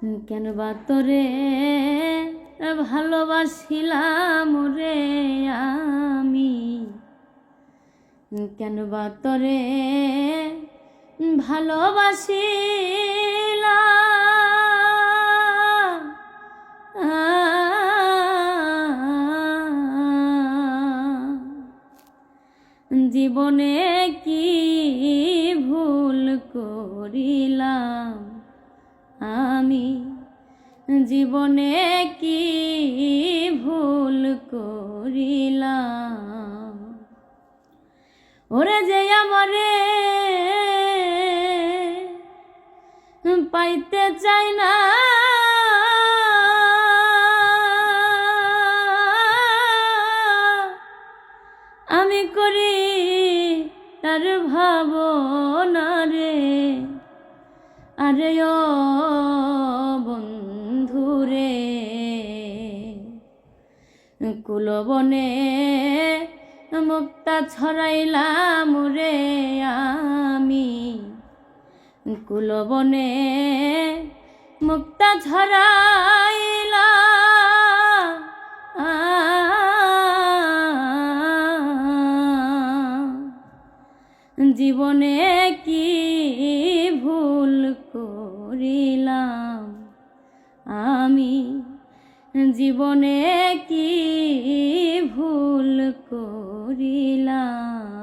কেন বা তোরে ভালোবাসিলাম রে আমি? কেন বা তোরে ভালোবাসিলাম? জীবনে কি ভুল করিলাম? আমি জীবনে কি ভুল করিলাম? ওরে যে আমারে পাইতে চাই না। আমি করি তার ভাবনা রে আরে ও কুলবনে মুক্তা ছড়াইলাম রে আমি। কুলবনে মুক্তা ছড়াইলা জীবনে কি ভুল করিলাম আমি? জীবনে কি ভুল করিলাম?